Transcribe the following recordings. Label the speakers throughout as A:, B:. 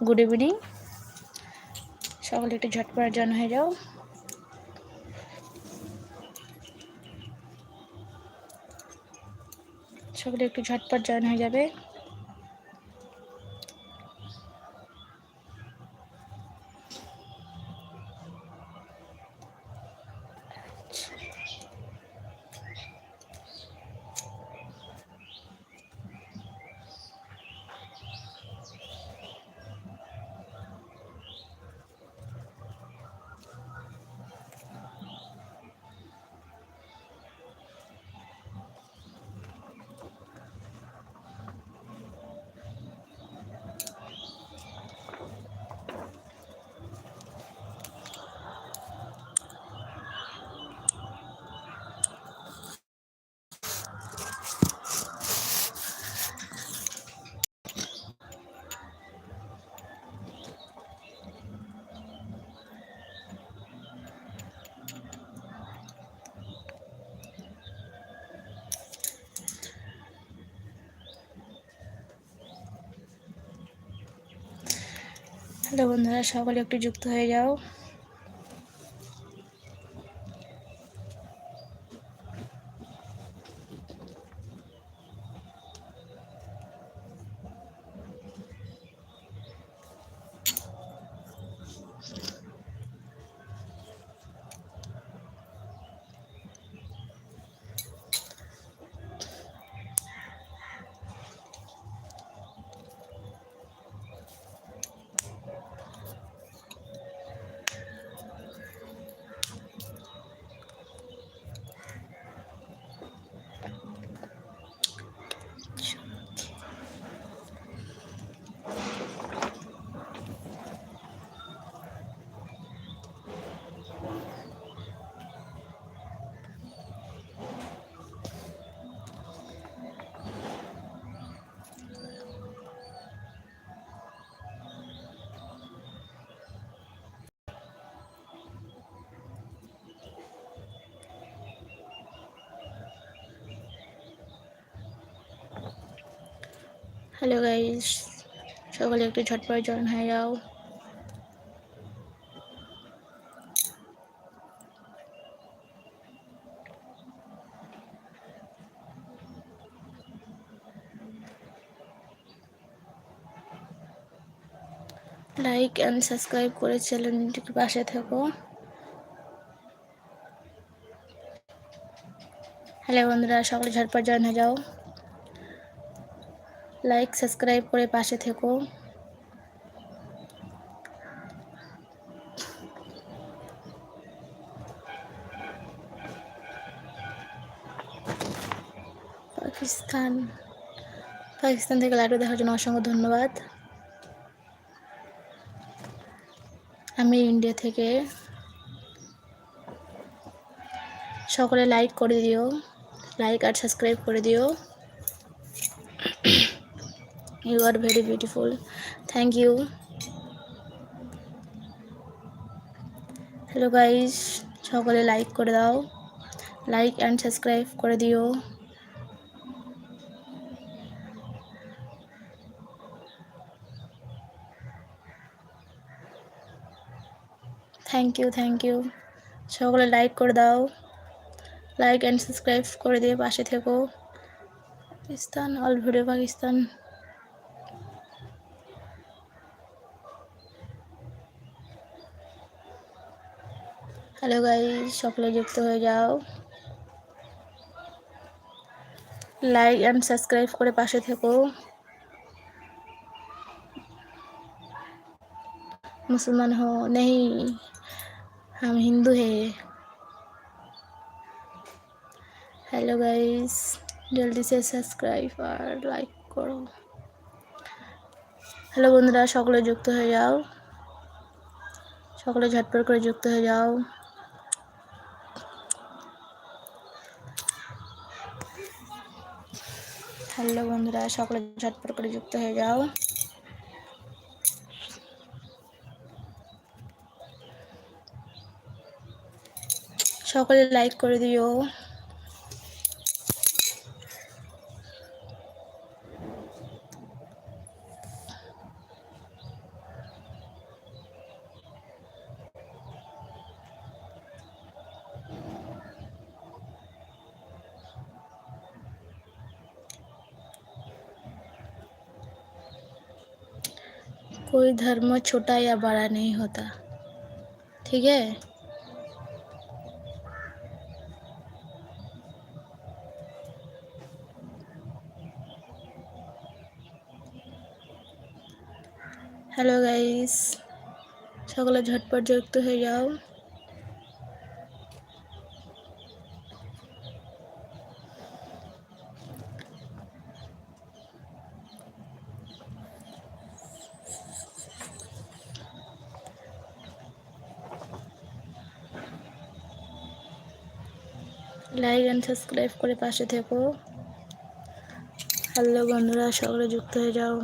A: Good evening সকলে একটু ঝটপট জন হয়ে যাও। সকলে একটু ঝটপট জয়েন হয়ে যাবে। হ্যালো বন্ধুরা সকলে একটু যুক্ত হয়ে যাও। হ্যালো গাইস সকলে একটু ঝটপট জয়েন হয়ে যাও। লাইক অ্যান্ড সাবস্ক্রাইব করে চ্যানেলটির পাশে থেকো। হ্যালো বন্ধুরা, সকলে ঝটপট জয়েন হয়ে যাও। লাইক সাবস্ক্রাইব করে পাশে থেকো। পাকিস্তান। পাকিস্তান থেকে লাইভ দেখার জন্য অসংখ্য ধন্যবাদ। আমি ইন্ডিয়া থেকে। সকলে লাইক করে দিও। লাইক আর সাবস্ক্রাইব করে দিও। You are very beautiful thank you hello guys সকলে লাইক করে দাও। লাইক অ্যান্ড সাবস্ক্রাইব করে দিও। থ্যাংক ইউ থ্যাংক ইউ সকলে লাইক করে দাও। লাইক অ্যান্ড সাবস্ক্রাইব করে দিয়ে পাশে থেকো। Pakistan all video Pakistan. Hello guys সকলে যুক্ত হয়ে যাও লাইক অ্যান্ড সাবস্ক্রাইব করে পাশে থেকো मुसलमान हो नहीं हम हिंदू है हेलो गाइस जल्दी से সাবস্ক্রাইব আর লাইক করো হ্যালো বন্ধুরা সকলে যুক্ত হয়ে যাও সকলে ঝটপট করে যুক্ত হয়ে যাও হ্যালো বন্ধুরা সকলে ঝটপট করে যুক্ত হয়ে যাও। সকলে লাইক করে দিও। कोई धर्म छोटा या बड़ा नहीं होता ठीक है হ্যালো গাইস সকলে ঝটপট যুক্ত হয়ে যাও লাইক অ্যান্ড সাবস্ক্রাইব করে পাশে থেকো। হ্যালো বন্ধুরা সকলে যুক্ত হয়ে যাও।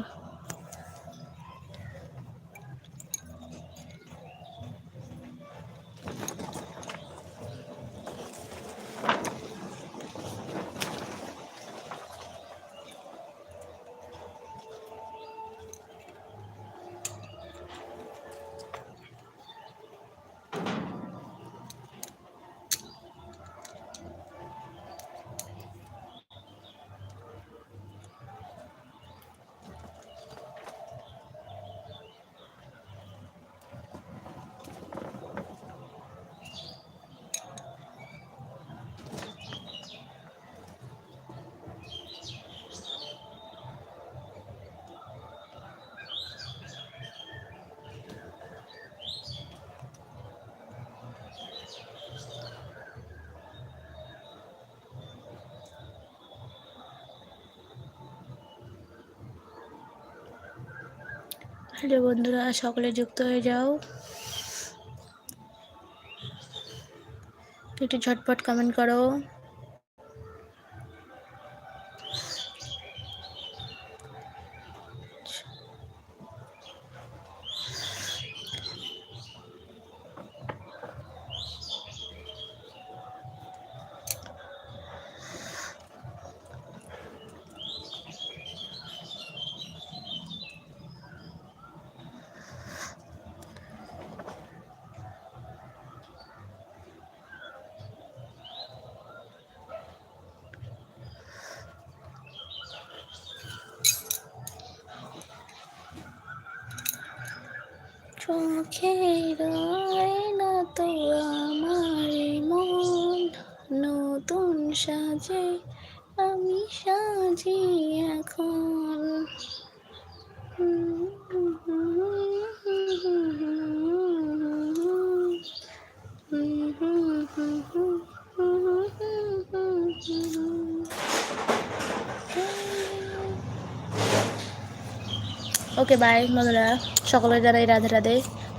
A: হ্যালো বন্ধুরা সকলে যুক্ত হয়ে যাও। একটু ঝটপট কমেন্ট করো। তো আমার মন নতুন সাজে আমি সাজি এখন ওকে বাই বন্ধুরা সকলে যারা এই রাধে রাধে।